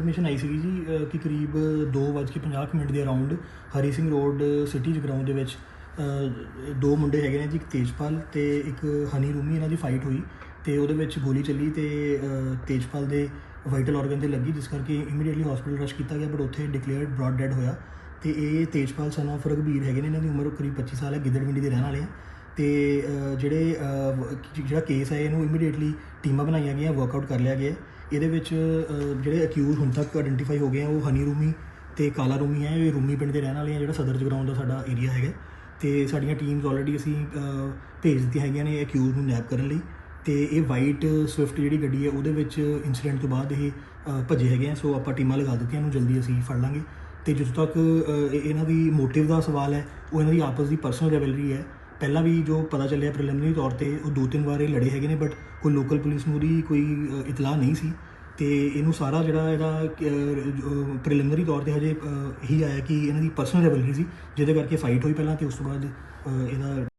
Information ਆਈ ਸੀਗੀ ਜੀ ਕਿ ਕਰੀਬ 2:50 ਮਿੰਟ ਦੇ around Hari Singh road city ground ਦੇ ਵਿੱਚ ਦੋ ਮੁੰਡੇ ਹੈਗੇ ਨੇ ਜੀ, ਇੱਕ ਤੇਜਪਾਲ ਤੇ ਇੱਕ ਹਨੀ ਰੂਮੀ, ਇਹਨਾਂ ਦੀ ਫਾਈਟ ਹੋਈ ਤੇ ਉਹਦੇ ਵਿੱਚ ਗੋਲੀ ਚੱਲੀ ਤੇ ਤੇਜਪਾਲ ਦੇ ਵਾਈਟਲ ਆਰਗਨ ਤੇ ਲੱਗੀ, ਜਿਸ ਕਰਕੇ ਇਮੀਡੀਏਟਲੀ ਹਸਪੀਟਲ ਰਸ਼ ਕੀਤਾ ਗਿਆ ਬਟ ਉੱਥੇ ਡਿਕਲੇਅਰਡ ਬ੍ਰੌਡ ਡੈਡ ਹੋਇਆ ਤੇ ਇਹ ਤੇਜਪਾਲ ਸਨ ਆਫ ਰਘਬੀਰ ਹੈਗੇ ਨੇ, ਇਹਨਾਂ ਦੀ ਉਮਰ ਕਰੀਬ 25 ਸਾਲ ਹੈ ਗਿੱਦੜਵਿੰਡੀ ਦੇ ਰਹਿਣ ਵਾਲੇ ਆ ਤੇ ਜਿਹੜੇ ਜਿਹੜਾ ਕੇਸ ਹੈ, ਇਹਨੂੰ ਇਮੀਡੀਏਟਲੀ ਟੀਮਾਂ ਬਣਾਈਆਂ ਗਈਆਂ ਵਰਕਆਊਟ ਕਰ ਲਿਆ ਗਿਆ। ਇਹਦੇ ਵਿੱਚ ਜਿਹੜੇ ਅਕਿਊਜ਼ ਹੁਣ ਤੱਕ ਆਇਡੈਂਟੀਫਾਈ ਹੋ ਗਏ ਆ, ਉਹ ਹਨੀ ਰੂਮੀ ਤੇ ਕਾਲਾ ਰੂਮੀ ਹੈ ਇਹ ਰੂਮੀ ਪਿੰਡ ਦੇ ਰਹਿਣ ਵਾਲੇ ਆ, ਜਿਹੜਾ ਸਦਰ ਜਗਰਾਉਂ ਦਾ ਸਾਡਾ ਏਰੀਆ ਹੈਗਾ। ਤੇ ਸਾਡੀਆਂ ਟੀਮਸ ਆਲਰੇਡੀ ਅਸੀਂ ਭੇਜ ਦਿੱਤੀਆਂ ਹੈਗੀਆਂ ਨੇ ਅਕਿਊਜ਼ ਨੂੰ ਨੈਪ ਕਰਨ ਲਈ। ਤੇ ਇਹ ਵਾਈਟ ਸਵਿਫਟ ਜਿਹੜੀ ਗੱਡੀ ਹੈ ਉਹਦੇ ਵਿੱਚ ਇਨਸੀਡੈਂਟ ਤੋਂ ਬਾਅਦ ਇਹ ਭੱਜੇ ਹੈਗੇ ਆ, ਸੋ ਆਪਾਂ ਟੀਮਾਂ ਲਗਾ ਦਿੱਤੀਆਂ ਨੂੰ ਜਲਦੀ ਅਸੀਂ ਫੜ ਲਾਂਗੇ। ਤੇ ਜਦੋਂ ਤੱਕ ਇਹਨਾਂ ਦੀ ਮੋਟਿਵ ਦਾ ਸਵਾਲ ਹੈ, ਉਹ ਇਹਨਾਂ ਦੀ ਆਪਸ ਦੀ ਪਰਸਨਲ ਰਿਵੈਲਰੀ ਹੈ ਪਹਿਲਾਂ ਵੀ ਜੋ ਪਤਾ ਚੱਲਿਆ ਪ੍ਰੀਲਿਮਿਨਰੀ ਤੌਰ ਤੇ ਉਹ ਦੋ ਤਿੰਨ ਵਾਰ ਇਹ ਲੜੇ ਹੈਗੇ ਨੇ ਬਟ ਕੋਈ ਲੋਕਲ ਪੁਲਿਸ ਨੂੰ ਉਹਦੀ ਕੋਈ ਇਤਲਾਹ ਨਹੀਂ ਸੀ। ਤੇ ਇਹਨੂੰ ਸਾਰਾ ਜਿਹੜਾ ਇਹਦਾ ਪ੍ਰੀਲਿਮਿਨਰੀ ਤੌਰ ਤੇ ਹਜੇ ਅ, ਇਹੀ ਆਇਆ ਕਿ ਇਹਨਾਂ ਦੀ ਪਰਸਨਲ ਰਿਵੈਲਰੀ ਸੀ ਜਿਹਦੇ ਕਰਕੇ ਫਾਈਟ ਹੋਈ ਪਹਿਲਾਂ ਤੇ ਉਸ ਤੋਂ ਬਾਅਦ ਇਹਦਾ